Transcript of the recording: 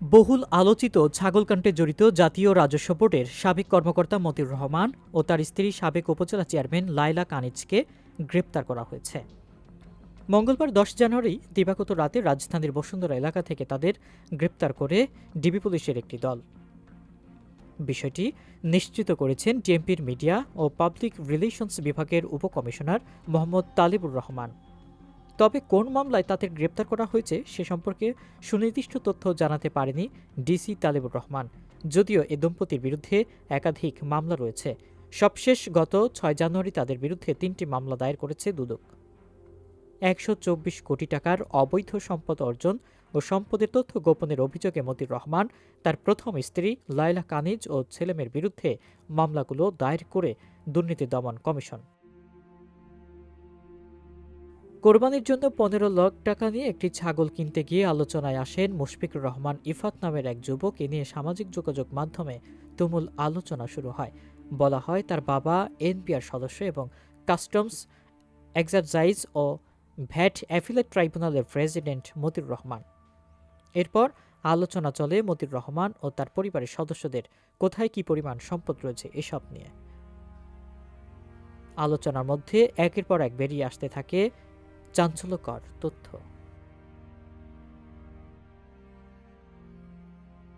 বহুল আলোচিত ছাগলকাণ্ডে জড়িত জাতীয় রাজস্ব বোর্ডের সাবেক কর্মকর্তা মতিউর রহমান ও তার স্ত্রী সাবেক উপজেলা চেয়ারম্যান লাইলা কানিজকে গ্রেপ্তার করা হয়েছে। মঙ্গলবার দশ জানুয়ারি দিবাগত রাতে রাজধানীর বসুন্ধরা এলাকা থেকে তাদের গ্রেপ্তার করে ডিবি পুলিশের একটি দল। বিষয়টি নিশ্চিত করেছেন ডিএমপির মিডিয়া ও পাবলিক রিলেশনস বিভাগের উপকমিশনার মোহাম্মদ তালিবুর রহমান। তবে কোন মামলায় তাদের গ্রেপ্তার করা হয়েছে সে সম্পর্কে সুনির্দিষ্ট তথ্য জানাতে পারেনি ডিসি তালেবুর রহমান। যদিও এ দম্পতির বিরুদ্ধে একাধিক মামলা রয়েছে। সবশেষ গত ছয় জানুয়ারি তাদের বিরুদ্ধে তিনটি মামলা দায়ের করেছে দুদক। একশো চব্বিশ কোটি টাকার অবৈধ সম্পদ অর্জন ও সম্পদের তথ্য গোপনের অভিযোগে মতির রহমান, তার প্রথম স্ত্রী লায়লা কানিজ ও ছেলেমেয়ের বিরুদ্ধে মামলাগুলো দায়ের করে দুর্নীতি দমন কমিশন। কোরবানির জন্য পনেরো লাখ টাকা নিয়ে একটি ছাগল কিনতে গিয়ে আলোচনায় আসেন মুশফিকুর রহমান ইফাত নামের এক যুবক। এ নিয়ে সামাজিক যোগাযোগ মাধ্যমে তুমুল আলোচনা শুরু হয়। বলা হয়, তার বাবা এনপিআর সদস্য এবং কাস্টমস এক্সারসাইজ ও ভ্যাট অ্যাফিলেট ট্রাইব্যুনালের প্রেসিডেন্ট মতির রহমান। এরপর আলোচনা চলে মতির রহমান ও তার পরিবারের সদস্যদের, কোথায় কি পরিমাণ সম্পদ রয়েছে এসব নিয়ে। আলোচনার মধ্যে একের পর এক বেরিয়ে আসতে থাকে চাঞ্চল্যকর তথ্য।